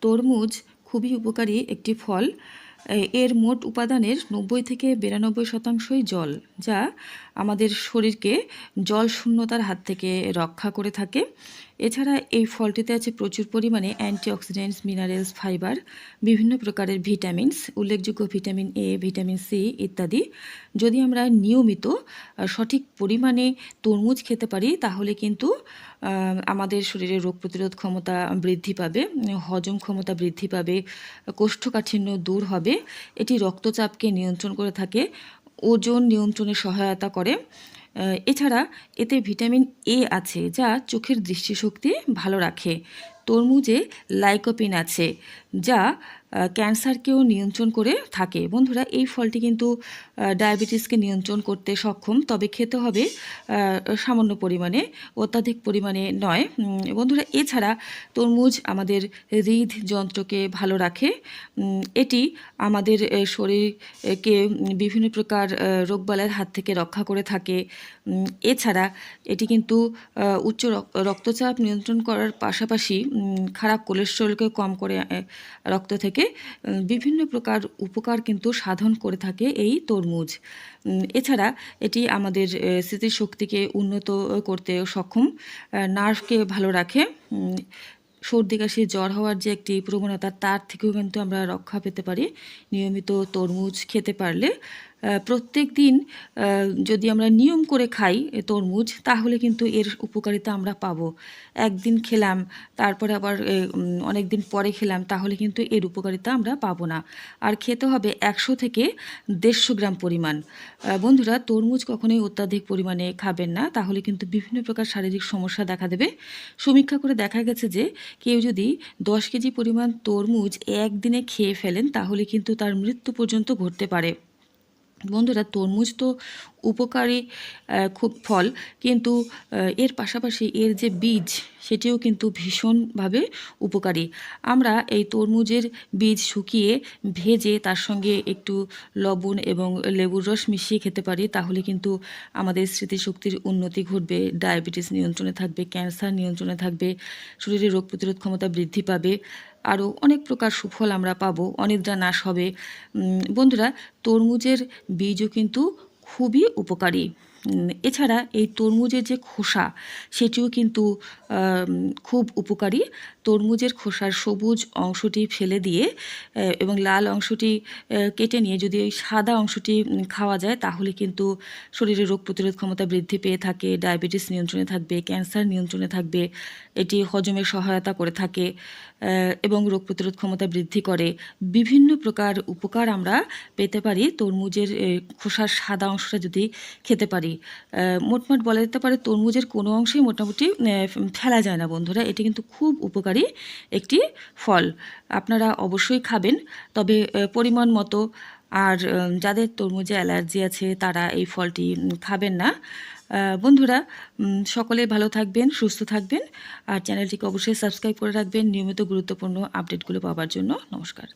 তরমুজ খুবই উপকারী একটি ফল। এর মোট উপাদানের নব্বই থেকে বিরানব্বই শতাংশই জল, যা আমাদের শরীরকে জল শূন্যতার হাত থেকে রক্ষা করে থাকে। এছাড়া এই ফলটিতে আছে প্রচুর পরিমাণে অ্যান্টিঅক্সিডেন্টস মিনারেলস ফাইবার বিভিন্ন প্রকারের ভিটামিনস উল্লেখযোগ্য ভিটামিন এ ভিটামিন সি ইত্যাদি। যদি আমরা নিয়মিত সঠিক পরিমাণে তরমুজ খেতে পারি, তাহলে কিন্তু আমাদের শরীরে রোগ প্রতিরোধ ক্ষমতা বৃদ্ধি পাবে, হজম ক্ষমতা বৃদ্ধি পাবে, কোষ্ঠকাঠিন্য দূর হবে, এটি রক্তচাপকে নিয়ন্ত্রণ করে থাকে, ওজন নিয়ন্ত্রণে সহায়তা করে। এছাড়া এতে ভিটামিন এ আছে যা চোখের দৃষ্টিশক্তি ভালো রাখে। তরমুজে লাইকোপিন আছে যা ক্যান্সারকেও নিয়ন্ত্রণ করে থাকে। বন্ধুরা এই ফলটি কিন্তু ডায়াবেটিসকে নিয়ন্ত্রণ করতে সক্ষম তবে খেতে হবে সামান্য পরিমাণে অত্যাধিক পরিমাণে নয়। বন্ধুরা এছাড়া তরমুজ আমাদের হৃদযন্ত্রকে ভালো রাখে। এটি আমাদের শরীরকে বিভিন্ন প্রকার আহ, রোগবালাইয়ের হাত থেকে রক্ষা করে থাকে। এছাড়া এটি কিন্তু উচ্চ রক- রক্তচাপ নিয়ন্ত্রণ করার পাশাপাশি খারাপ কোলেস্ট্রলকে কম করে রক্ত থেকে বিভিন্ন প্রকার উপকার কিন্তু সাধন করে থাকে এই তরমুজ। এছাড়া এটি আমাদের স্মৃতিশক্তিকে উন্নত করতে সক্ষম নার্ভকে ভালো রাখে সর্দি, কাশি, জ্বর হওয়ার যে একটি প্রবণতা, তার থেকেও কিন্তু আমরা রক্ষা পেতে পারি নিয়মিত তরমুজ খেতে পারলে। প্রত্যেক দিন যদি আমরা নিয়ম করে খাই তরমুজ, তাহলে কিন্তু এর উপকারিতা আমরা পাবো। একদিন খেলাম, তারপরে আবার অনেক দিন পরে খেলাম, তাহলে কিন্তু এর উপকারিতা আমরা পাবো না। আর খেতে হবে একশো থেকে দেড়শো গ্রাম পরিমাণ। বন্ধুরা, তরমুজ কখনোই অত্যাধিক পরিমাণে খাবেন না, তাহলে কিন্তু বিভিন্ন প্রকার শারীরিক সমস্যা দেখা দেবে। সমীক্ষা করে দেখা গেছে যে, কেউ যদি দশ কেজি পরিমাণ তরমুজ একদিনে খেয়ে ফেলেন, তাহলে কিন্তু তার মৃত্যু পর্যন্ত ঘটতে পারে। বন্ধুরা তরমুজ তো উপকারী খুব ফল। কিন্তু এর পাশাপাশি এর যে বীজ, সেটিও কিন্তু ভীষণভাবে উপকারী। আমরা এই তরমুজের বীজ শুকিয়ে ভেজে তার সঙ্গে একটু লবণ এবং লেবুর রস মিশিয়ে খেতে পারি, তাহলে কিন্তু আমাদের স্মৃতিশক্তির উন্নতি ঘটবে, ডায়াবেটিস নিয়ন্ত্রণে থাকবে, ক্যান্সার নিয়ন্ত্রণে থাকবে, শরীরে রোগ প্রতিরোধ ক্ষমতা বৃদ্ধি পাবে, আরও অনেক প্রকার সুফল আমরা পাবো, অনিদ্রা নাশ হবে। বন্ধুরা, তরমুজের বীজও কিন্তু খুবই উপকারী। এছাড়া এই তরমুজের যে খোসা, সেটিও কিন্তু খুব উপকারী। তরমুজের খোসার সবুজ অংশটি ফেলে দিয়ে এবং লাল অংশটি কেটে নিয়ে যদি ওই সাদা অংশটি খাওয়া যায়, তাহলে কিন্তু শরীরে রোগ প্রতিরোধ ক্ষমতা বৃদ্ধি পেয়ে থাকে, ডায়াবেটিস নিয়ন্ত্রণে থাকবে, ক্যান্সার নিয়ন্ত্রণে থাকবে, এটি হজমের সহায়তা করে থাকে এবং রোগ প্রতিরোধ ক্ষমতা বৃদ্ধি করে। বিভিন্ন প্রকার উপকার আমরা পেতে পারি তরমুজের খোসার সাদা অংশটা যদি খেতে পারি। আহ, মোটমাট বলা যেতে পারে তরমুজের কোনো অংশেই মোটামুটি ফেলা যায় না বন্ধুরা। এটি কিন্তু খুব উপকারী একটি ফল। আপনারা অবশ্যই খাবেন। তবে পরিমাণ মতো আর যাদের তরমুজে অ্যালার্জি আছে তারা এই ফলটি খাবেন না। বন্ধুরা সকলে ভালো থাকবেন সুস্থ থাকবেন আর চ্যানেলটিকে অবশ্যই সাবস্ক্রাইব করে রাখবেন নিয়মিত গুরুত্বপূর্ণ আপডেটগুলো পাওয়ার জন্য। নমস্কার।